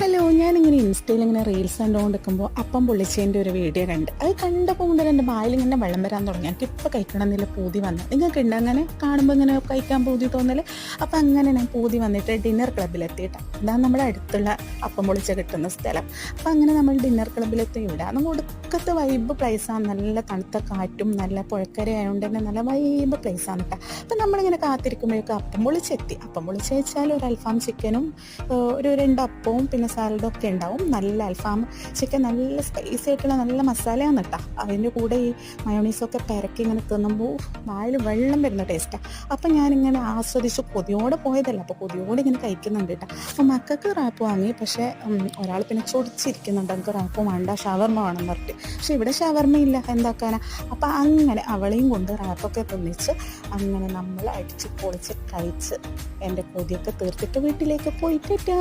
Hello ഞാനിങ്ങനെ ഇൻസ്റ്റയിൽ ഇങ്ങനെ റീൽസ് കണ്ടുകൊണ്ടിരിക്കുമ്പോൾ അപ്പം പൊള്ളിച്ചതിന്റെ ഒരു വീഡിയോ കണ്ട്. അത് കണ്ടപ്പോൾ മുതൽ എന്റെ വായിൽ ഇങ്ങനെ വെള്ളം വരാൻ തുടങ്ങി. എനിക്ക് ഇപ്പോൾ കഴിക്കണം എന്നില്ല പൂതി വന്നു. നിങ്ങൾക്ക് ഉണ്ട് അങ്ങനെ? കാണുമ്പോൾ ഇങ്ങനെ കഴിക്കാൻ പൂതി തോന്നൽ അപ്പം അങ്ങനെ ഞാൻ പൂതി വന്നിട്ട് ഡിന്നർ ക്ലബ്ബിലെത്തിയിട്ട് ഇതാണ് നമ്മുടെ അടുത്തുള്ള അപ്പം പൊളിച്ച കിട്ടുന്ന സ്ഥലം. അപ്പം അങ്ങനെ നമ്മൾ ഡിന്നർ ക്ലബ്ബിലെത്തി നമ്മൾ ഒടുക്കത്തെ വൈബ് പ്ലേസാണ് നല്ല തണുത്ത കാറ്റും നല്ല പുഴക്കര ആയതുകൊണ്ട് തന്നെ നല്ല വൈബ് പ്ലേസാണ് കേട്ടോ അപ്പം നമ്മളിങ്ങനെ കാത്തിരിക്കുമ്പോഴേക്കും അപ്പം പൊളിച്ചെത്തി. അപ്പം പൊളിച്ച് വെച്ചാൽ ഒരു അൽഫാം ചിക്കനും ഒരു രണ്ട് അപ്പവും പിന്നെ സാലഡും ഒക്കെ ഉണ്ടാവും. നല്ല അൽഫാം ചിക്കൻ നല്ല സ്പൈസി ആയിട്ടുള്ള നല്ല മസാലയാണ് കേട്ടോ അതിന്റെ കൂടെ ഈ മയോണീസൊക്കെ പെരക്കി ഇങ്ങനെ തിന്നുമ്പോൾ വായിൽ വെള്ളം വരുന്ന ടേസ്റ്റാണ് അപ്പം ഞാനിങ്ങനെ ആസ്വദിച്ച് കൊതിയോടെ പോയതല്ല. അപ്പോൾ കൊതിയോടെ ഇങ്ങനെ കഴിക്കുന്നുണ്ട് കേട്ടോ അപ്പോൾ മക്കൾക്ക് റാപ്പ് വാങ്ങി. പക്ഷേ ഒരാൾ പിന്നെ ചൊടിച്ചിരിക്കുന്നുണ്ട്. എനിക്ക് റാപ്പ് വേണ്ട ഷവർമ വേണം പറഞ്ഞിട്ട്. പക്ഷെ ഇവിടെ ഷവർമ ഇല്ല. എന്താക്കാനാ അപ്പം അങ്ങനെ അവളെയും കൊണ്ട് റാപ്പൊക്കെ തിന്നിച്ച് അങ്ങനെ നമ്മൾ അടിച്ച് പൊളിച്ച് കഴിച്ച് എന്റെ കൊതിയൊക്കെ തീർത്തിട്ട് വീട്ടിലേക്ക് പോയിട്ടാ